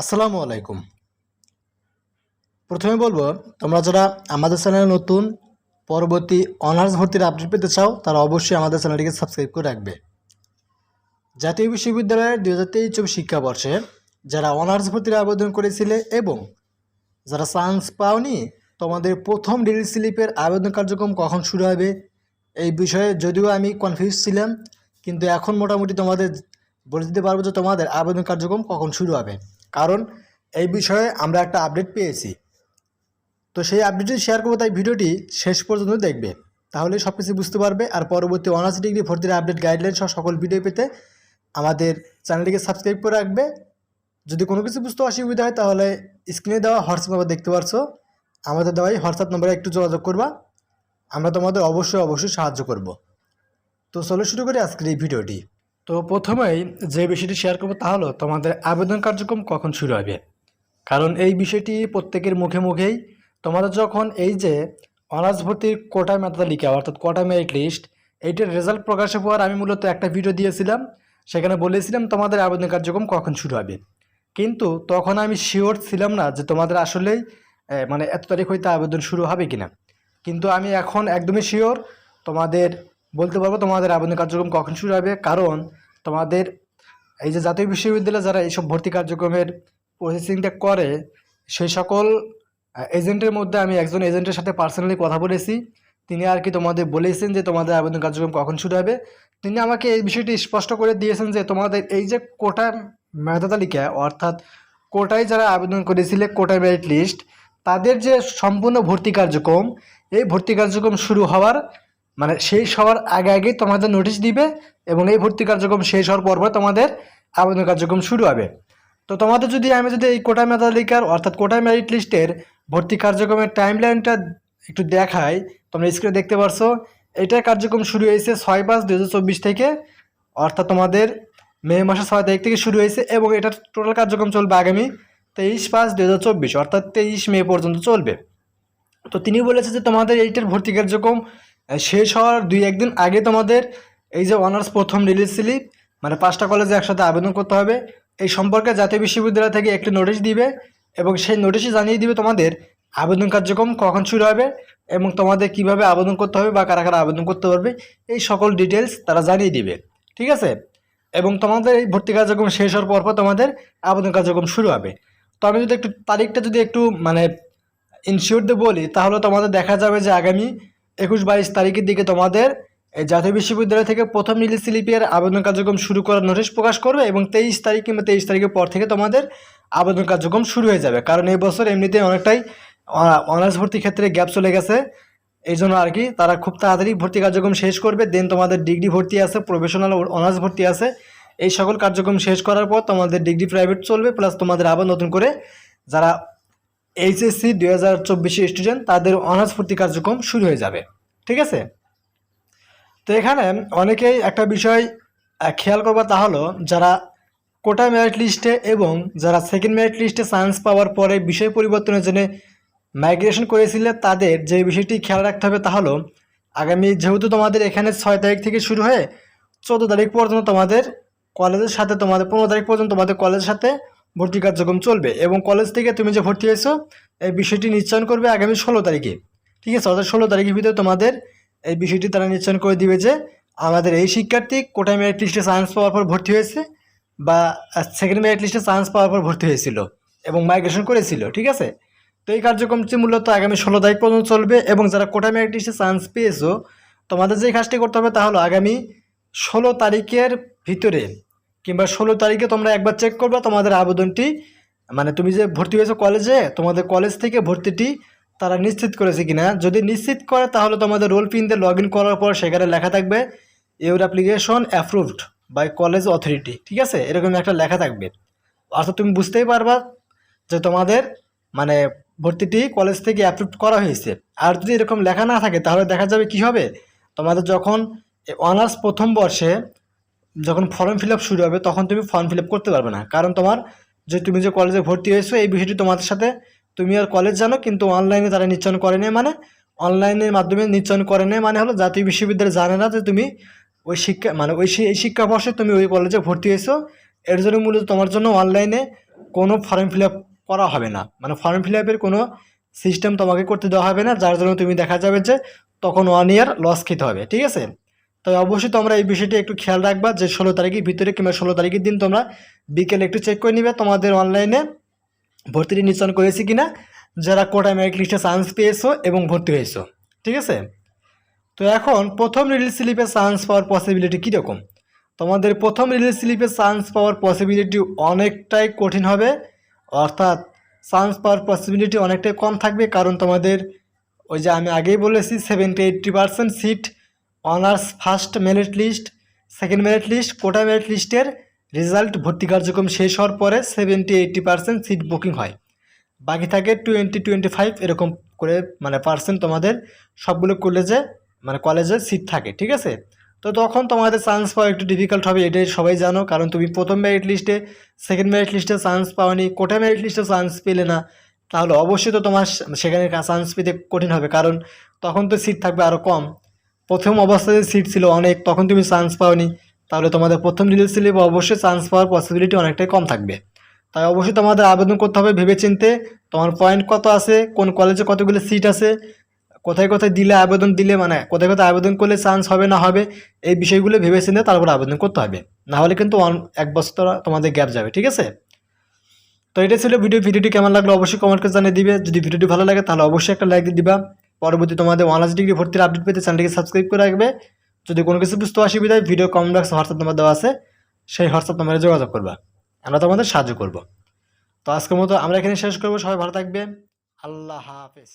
আসসালামু আলাইকুম। প্রথমে বলব, তোমরা যারা আমাদের চ্যানেলে নতুন, পরবর্তী অনার্স ভর্তির আপডেট পেতে চাও, তারা অবশ্যই আমাদের চ্যানেলটিকে সাবস্ক্রাইব করে রাখবে। জাতীয় বিশ্ববিদ্যালয়ের দুই হাজার তেইশ শিক্ষাবর্ষে যারা অনার্স ভর্তির আবেদন করেছিলে এবং যারা চান্স পাওনি, তোমাদের প্রথম ডিগ্রি স্লিপের আবেদন কার্যক্রম কখন শুরু হবে, এই বিষয়ে যদিও আমি কনফিউজ ছিলাম, কিন্তু এখন মোটামুটি তোমাদের বলে দিতে পারব যে তোমাদের আবেদন কার্যক্রম কখন শুরু হবে। কারণ এই বিষয়ে আমরা একটা আপডেট পেয়েছি। তো সেই আপডেটটি শেয়ার করব, তাই ভিডিওটি শেষ পর্যন্ত দেখবে। তাহলে সব কিছু বুঝতে পারবে আর পরবর্তী অনার্স ডিগ্রি ভর্তির আপডেট গাইডলাইন সহ সকল ভিডিও পেতে আমাদের চ্যানেলটিকে সাবস্ক্রাইব করে রাখবে। যদি কোনো কিছু বুঝতে অসুবিধা হয়, তাহলে স্ক্রিনে দেওয়া হোয়াটসঅ্যাপ নাম্বার দেখতে পারছ। আমাদের দেওয়া এই হোয়াটসঅ্যাপ নাম্বারে একটু যোগাযোগ করবা। আমরা তোমাদের অবশ্যই অবশ্যই সাহায্য করব। তো চলো শুরু করি আজকের এই ভিডিওটি তো প্রথমেই যে বিষয়টি শেয়ার করব তা হলো, তোমাদের আবেদন কার্যক্রম কখন শুরু হবে? কারণ এই বিষয়টি প্রত্যেকের মুখে মুখেই। তোমাদের যখন এই যে অনার্স ভর্তির কোটা মেধাতালিকা অর্থাৎ কোটা মেরিট লিস্ট এইটার রেজাল্ট প্রকাশের পর আমি মূলত একটা ভিডিও দিয়েছিলাম। সেখানে বলেছিলাম তোমাদের আবেদন কার্যক্রম কখন শুরু হবে। কিন্তু তখন আমি শিওর ছিলাম না যে তোমাদের আসলেই মানে এত তারিখ হইতে আবেদন শুরু হবে কিনা। কিন্তু আমি এখন একদমই শিওর তোমাদের বলতে পারব তোমাদের আবেদন কার্যক্রম কখন শুরু হবে? কারণ তোমাদের এই যে জাতীয় বিশ্ববিদ্যালয়ে যারা এইসব ভর্তি কার্যক্রমের প্রসেসিংটা করে সেই সকল এজেন্টের মধ্যে আমি একজন এজেন্টের সাথে পার্সোনালি কথা বলেছি। তিনি আর কি তোমাদের বলেছেন যে তোমাদের আবেদন কার্যক্রম কখন শুরু হবে। তিনি আমাকে এই বিষয়টি স্পষ্ট করে দিয়েছেন যে তোমাদের এই যে কোটা মেধা তালিকা, অর্থাৎ কোটায় যারা আবেদন করেছিলে, কোটা মেরিট লিস্ট তাদের যে সম্পূর্ণ ভর্তি কার্যক্রম, এই ভর্তি কার্যক্রম শুরু হওয়ার মানে শেষ হওয়ার আগে আগেই তোমাদের নোটিশ দিবে এবং এই ভর্তি কার্যক্রম শেষ হওয়ার পর পর তোমাদের আবেদন কার্যক্রম শুরু হবে। তো তোমাদের যদি আমি যদি এই কোটা মেধালিকার অর্থাৎ কোটা মেরিট লিস্টের ভর্তি কার্যক্রমের টাইম লাইনটা একটু দেখাই, তোমরা স্ক্রিনে দেখতে পারছ এটার কার্যক্রম শুরু হয়েছে ছয় পাঁচ দু থেকে, অর্থাৎ তোমাদের মে মাসের ছয় তারিখ থেকে শুরু হয়েছে এবং এটার টোটাল কার্যক্রম চলবে আগামী তেইশ পাঁচ দু অর্থাৎ তেইশ মে পর্যন্ত চলবে। তো তিনি বলেছে যে তোমাদের এইটার ভর্তি কার্যক্রম শেষ হওয়ার দুই একদিন আগে তোমাদের এই যে অনার্স প্রথম রিলিজ স্লিপ মানে পাঁচটা কলেজে একসাথে আবেদন করতে হবে। এই সম্পর্কে জাতীয় বিশ্ববিদ্যালয় থেকে একটি নোটিশ দিবে এবং সেই নোটিশে জানিয়ে দিবে তোমাদের আবেদন কার্যক্রম কখন শুরু হবে এবং তোমাদের কীভাবে আবেদন করতে হবে বা কারা কারা আবেদন করতে পারবে, এই সকল ডিটেলস তারা জানিয়ে দিবে। ঠিক আছে? এবং তোমাদের এই ভর্তি কার্যক্রম শেষ হওয়ার পর তোমাদের আবেদন কার্যক্রম শুরু হবে। তো আমি যদি একটু তারিখটা যদি একটু মানে ইনশিওর দিয়ে বলি, তাহলে তোমাদের দেখা যাবে যে আগামী একুশ বাইশ তারিখের দিকে তোমাদের জাতীয় বিশ্ববিদ্যালয় থেকে প্রথম রিলিজ স্লিপের আবেদন কার্যক্রম শুরু করার নোটিশ প্রকাশ করবে এবং তেইশ তারিখ কিংবা তেইশ তারিখের পর থেকে তোমাদের আবেদন কার্যক্রম শুরু হয়ে যাবে। কারণ এই বছর এমনিতে অনেকটাই অনার্স ভর্তির ক্ষেত্রে গ্যাপ চলে গেছে। এই জন্য আর কি তারা খুব তাড়াতাড়ি ভর্তি কার্যক্রম শেষ করবে। দেন তোমাদের ডিগ্রি ভর্তি আছে প্রফেশনাল অনার্স ভর্তি আছে। এই সকল কার্যক্রম শেষ করার পর তোমাদের ডিগ্রি প্রাইভেট চলবে প্লাস তোমাদের আবার নতুন করে যারা এইচএসসি দুই হাজার চব্বিশে স্টুডেন্ট তাদের অনার্স ভর্তি কার্যক্রম শুরু হয়ে যাবে। ঠিক আছে? তো এখানে অনেকেই একটা বিষয় খেয়াল করবা তা হলো, যারা কোটা মেরিট লিস্টে এবং যারা সেকেন্ড মেরিট লিস্টে চান্স পাওয়ার পরে বিষয় পরিবর্তনের জন্য মাইগ্রেশন করেছিলে, তাদের যে বিষয়টি খেয়াল রাখতে হবে তা হলো, আগামী যেহেতু তোমাদের এখানে ছয় তারিখ থেকে শুরু হয়ে চোদ্দ তারিখ পর্যন্ত তোমাদের কলেজের সাথে তোমাদের, পনেরো তারিখ পর্যন্ত তোমাদের কলেজের সাথে ভর্তি কার্যক্রম চলবে এবং কলেজ থেকে তুমি যে ভর্তি হয়েছো, এই বিষয়টি নিশ্চয়ন করবে আগামী ষোলো তারিখে। ঠিক আছে? অর্থাৎ ষোলো তারিখের ভিতরে তোমাদের এই বিষয়টি তারা নিশ্চয়ন করে দিবে যে, আমাদের এই শিক্ষার্থী কোটায় মেরিট লিস্টে সায়েন্স পাওয়ার পর ভর্তি হয়েছে বা সেকেন্ড মেরিট লিস্টে সায়েন্স পাওয়ার পর ভর্তি হয়েছিল এবং মাইগ্রেশন করেছিল, ঠিক আছে? তো এই কার্যক্রমটি মূলত আগামী ষোলো তারিখ পর্যন্ত চলবে এবং যারা কোটা মেরিট লিস্টে চান্স পেয়েছ, তোমাদের যে কাজটি করতে হবে তা হলো আগামী ষোলো তারিখের ভিতরে কিংবা ষোলো তারিখে তোমরা একবার চেক করবে তোমাদের আবেদনটি। মানে তুমি যে ভর্তি হয়েছো কলেজে তোমাদের কলেজ থেকে ভর্তিটি তারা নিশ্চিত করেছে কিনা। যদি নিশ্চিত করে, তাহলে তোমাদের রোল পিনতে লগ ইন করার পর সেখানে লেখা থাকবে your application approved by college authority ঠিক আছে? এরকম একটা লেখা থাকবে। অর্থাৎ তুমি বুঝতেই পারবা যে তোমাদের মানে ভর্তিটি কলেজ থেকে অ্যাপ্রুভ করা হয়েছে। আর যদি এরকম লেখা না থাকে, তাহলে দেখা যাবে কি হবে? তোমাদের যখন অনার্স প্রথম বর্ষে যখন ফর্ম ফিল শুরু হবে, তখন তুমি ফর্ম ফিল করতে পারবে না। কারণ তোমার যে তুমি যে কলেজে ভর্তি হয়েছো, এই বিষয়টি তোমাদের সাথে তুমি আর কলেজ জানো, কিন্তু অনলাইনে তারা নিশ্চয়ন করে নেই মানে অনলাইনের মাধ্যমে নিশ্চয়ন করে নেই মানে হলো জাতীয় বিশ্ববিদ্যালয় জানে না যে তুমি ওই শিক্ষা মানে ওই এই শিক্ষাবর্ষে তুমি ওই কলেজে ভর্তি হয়েছো। এর জন্য মূলত তোমার জন্য অনলাইনে কোনো ফর্ম ফিল করা হবে না। মানে ফর্ম ফিল আপের কোনো সিস্টেম তোমাকে করতে দেওয়া হবে না, যার জন্য তুমি দেখা যাবে যে তখন ওয়ান ইয়ার লস খেতে হবে। ঠিক আছে? তাই অবশ্যই তোমরা এই বিষয়টি একটু খেয়াল রাখবা যে ষোলো তারিখের ভিতরে কিংবা ষোলো তারিখের দিন তোমরা বিকেলে একটু চেক করে নিবে, তোমাদের অনলাইনে ভর্তিটি নিশ্চয় করেছি কিনা, যারা কোটা মেরিট লিস্টে চান্স পেয়েছ এবং ভর্তি হয়েছো, ঠিক আছে? তো এখন প্রথম রিলিজ স্লিপে চান্স পাওয়ার পসিবিলিটি কীরকম? তোমাদের প্রথম রিলিজ স্লিপে চান্স পাওয়ার পসিবিলিটি অনেকটাই কঠিন হবে, অর্থাৎ চান্স পাওয়ার পসিবিলিটি অনেকটাই কম থাকবে, কারণ তোমাদের ওই যে আমি আগেই বলেছি seventy eighty percent seat honours first merit list, second merit list, quota merit লিস্টের রেজাল্ট ভর্তি কার্যক্রম শেষ হওয়ার পরে seventy eighty percent seat booking হয়। বাকি থাকে টোয়েন্টি টোয়েন্টি ফাইভ এরকম করে মানে পার্সেন্ট তোমাদের সবগুলো কলেজে মানে কলেজে সিট থাকে, ঠিক আছে? তো তখন তোমাদের চান্স পাওয়া একটু ডিফিকাল্ট হবে, এটাই সবাই জানো, কারণ তুমি প্রথম মেরিট লিস্টে সেকেন্ড মেরিট লিস্টে চান্স পাওনি, কোটা মেরিট লিস্টে চান্স পেলে না, তাহলে অবশ্যই তো তোমার সেখানে চান্স পেতে কঠিন হবে, কারণ তখন তো সিট থাকবে আরও কম। প্রথম অবস্থায় সিট ছিল অনেক, তখন তুমি চান্স পাওনি। তাহলে তোমাদের প্রথম রিলিজ স্লিপ অবশ্যই চান্স পাওয়ার পসিবিলিটি অনেকটাই কম থাকবে। তাই অবশ্যই তোমাদের আবেদন করতে হবে ভেবেচিন্তে, তোমার পয়েন্ট কত আছে, কোন কলেজে কতগুলো সিট আছে, কোথায় কোথায় দিলে আবেদন দিলে মানে কোথায় কোথায় আবেদন করলে চান্স হবে না হবে, এই বিষয়গুলো ভেবেচিন্তে তারপর আবেদন করতে হবে। না হলে কিন্তু এক বছর তোমাদের গ্যাপ যাবে, ঠিক আছে? তো এটা ছিল ভিডিও ভিডিওটি কেমন লাগল অবশ্যই কমেন্ট করে জানিয়ে দিবে। যদি ভিডিওটি ভালো লাগে তাহলে অবশ্যই একটা লাইক দিবা। পরবর্তী তোমাদের অনার্স ডিগ্রি ভর্তির আপডেট পেতে চ্যানেলটিকে সাবস্ক্রাইব করে রাখবে। যদি কোনো কিছু বুঝতে অসুবিধা হয় ভিডিও কমেন্ট রাখছে হোয়াটসঅ্যাপ নাম্বার দেওয়া আছে, সেই হোয়াটসঅ্যাপ নাম্বারে যোগাযোগ করবে। আমরা তোমাদের সাহায্য করব। তো আজকের মতো আমরা এখানে শেষ করব। সবাই ভালো থাকবে আল্লাহ হাফেজ।